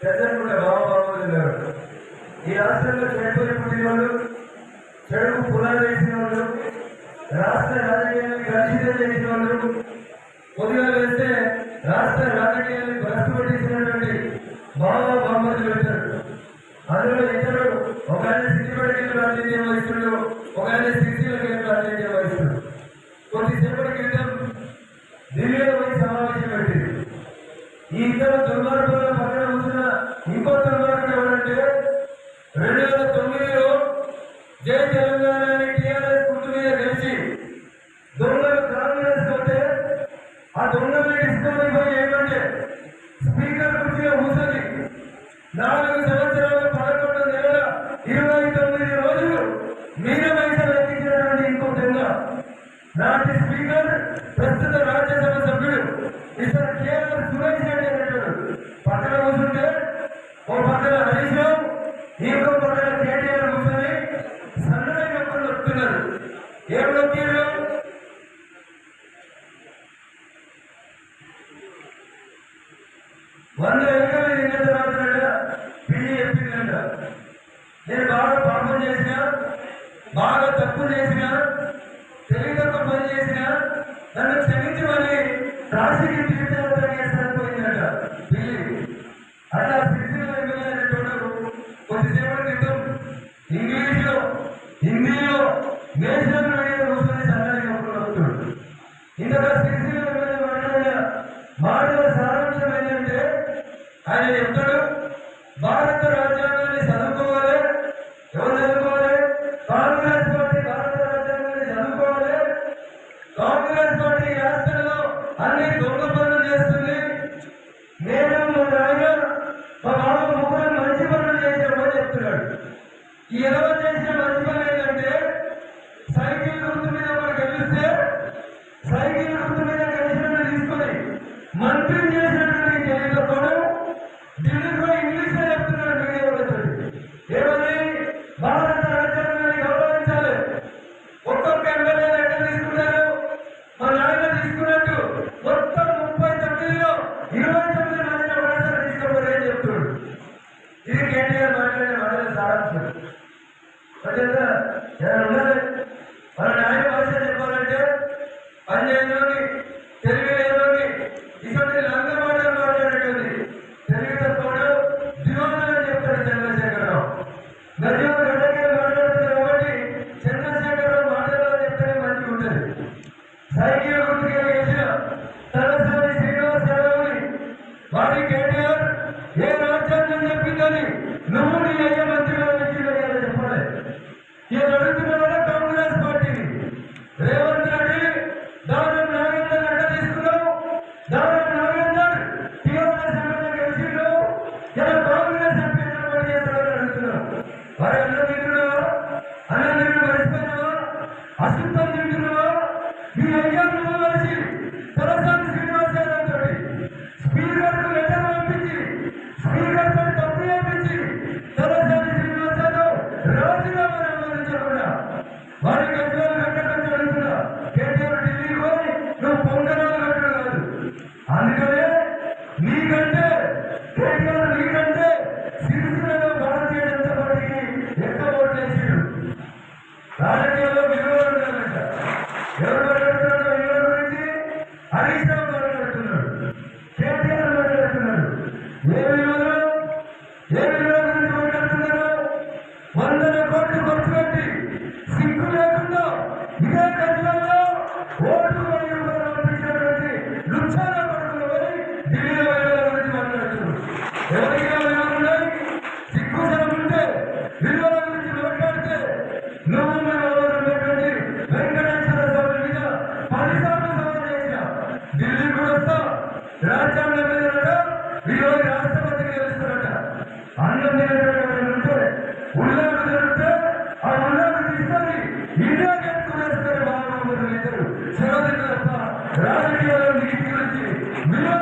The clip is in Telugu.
చంద్రకుంట బాబాబాబు ఈ రాష్ట్రంలో చెడుపై పుట్టిన వాళ్ళు చెడుకు పునాది వేసిన వాళ్ళు రాష్ట్ర రాజకీయాన్ని కలుషితం చేసిన వాళ్ళు పొద్దుగా వేస్తే రాష్ట్ర రాజకీయాన్ని భ్రష్టు పట్టించినటువంటి బాబా పెట్టారు అందులో ఇద్దరు ఒక ఆయన సిద్ధిపడికి ప్రాతినిధ్యం వహిస్తున్నారు ఒక ఆయన సిద్ధిలకి ప్రాతినిధ్యం కొద్దిసేపటి క్రితం ఢిల్లీలో ఈ ఇద్దరు దుర్మార్గంలో పక్కన కూర్చున్న ఇంకో దుర్మార్గం ఎవరంటే రెండు వేల తొమ్మిదిలో జై తెలంగాణ అని టీఆర్ఎస్ గుర్తు మీద గెలిచి దొంగలు కాంగ్రెస్ పోతే ఆ దొంగలు తీసుకొని పోయి ఏమంటే స్పీకర్ కుర్చీలో కూర్చొని నాలుగు సంవత్సరాల పదకొండు నెలల ఇరవై తొమ్మిది రోజులు మీన వయసులు ఎక్కించినటువంటి ఇంకో దొంగ. నాటి స్పీకర్ ప్రస్తుత రాజ్యసభ సభ్యుడు ఇతర కేఆర్ సురేష్ రెడ్డి పక్కన కూర్చుంటే ఓ పక్కన హరీష్ రావు ఇంకో పక్కన కేటీఆర్ కూర్చొని సన్నగా నొప్పులు వస్తున్నారు ఏం నొక్కారు వంద ఎకరాలు నిన్న తర్వాత పిల్లి చెప్పిందంట. నేను బాగా పాపం చేసిన బాగా తప్పు చేసిన తెలియక పని చేసిన నన్ను క్షమించమని రాజకీయ తీర్థయాత్ర చేస్తాను పోయిందట. అట్లా సిరిసిల్ల ఎమ్మెల్యే కొద్దిసేపటి క్రితం ఇంగ్లీష్లో హిందీలో నేషనల్ మీడియా కూర్చొని సన్నడి నొప్పులు ఇంతగా సిరిసిల్ల ఎమ్మెల్యే మాట్లాడిన మాటల సారాంశం ఏంటంటే ఆయన చెప్తాడు భారత రాజ్యాంగాన్ని చదువుకోవాలి ఎవరు చదువుకోవాలి కాంగ్రెస్ పార్టీ భారత రాజ్యాంగాన్ని చదువుకోవాలి కాంగ్రెస్ పార్టీ ఈ రాష్ట్రంలో అన్ని దొంగ పనులు చేస్తుంది నేను మా నాయన మా బాబు ముగ్గురు మంచి పనులు చేసామని చెప్తున్నాడు ఈ ఎలవ చేసిన మంచి పని ఏంటంటే సైకిల్ గుర్తు మీద ఒకరు గెలిస్తే సైకిల్ గుర్తు మీద గెలిచినట్టు తీసుకొని మంత్రి చేసినటువంటి తెలియకపోవడం ఢిల్లీలో ఇంగ్లీష్లో చెప్తున్నాడు మీడియా వాళ్ళతో ఏమని భారత రాజ్యాంగాన్ని గౌరవించాలి. ఒక్కొక్క ఎమ్మెల్యే ఎక్కడ తీసుకున్నారు. మా నాయన తీసుకున్నట్టు మొత్తం ముప్పై తొమ్మిదిలో ఇరవై తొమ్మిది మందిని ఒకసారి తీసుకోమని చెప్తున్నాడు. ఇది కేటీఆర్ మాట్లాడిన మాటల సారాంశం. అదేదా మన న్యాయ భాష చెప్పాలంటే పనిచేయలోని Haciendo హరీష్ రావు మాట్లాడుతున్నాడు కేటీఆర్ మాట్లాడుతున్నాడు ఏ విలువలు ఏ విలువల గురించి మాట్లాడుతున్నారు వందల కోట్లు ఖర్చు పెట్టి సిగ్గు లేకుండా ఇదే గజ్వల్లో ఓటు మరియు పంపించినటువంటి లుచ్చాల కొడుకులు అని ఢిల్లీలో విలువల గురించి మాట్లాడుతున్నారు ఎవరికైనా విలువలు ఉన్నాయి సిగ్గు జనం ఉంటే విలువల గురించి మాట్లాడితే నువ్వు మేము ఉన్నటువంటి వెంకటేశ్వర స్వామి మీద పదిసార్లు సవాల్ చేసిన ఢిల్లీ కూడా వస్తా రాజ్యాంగం మీద ఈరోజు రాష్ట్రపతికి గెలుస్తారట అన్నం తినేటటువంటి ఉంటే ఉల్లాకు జరిగితే ఆ ఉల్లాకు తీసుకొని ఇండియా గేట్కు వేసుకొని బాగా ఇద్దరు సెలవు తప్ప రాజకీయాల్లో నీతి గురించి విలువ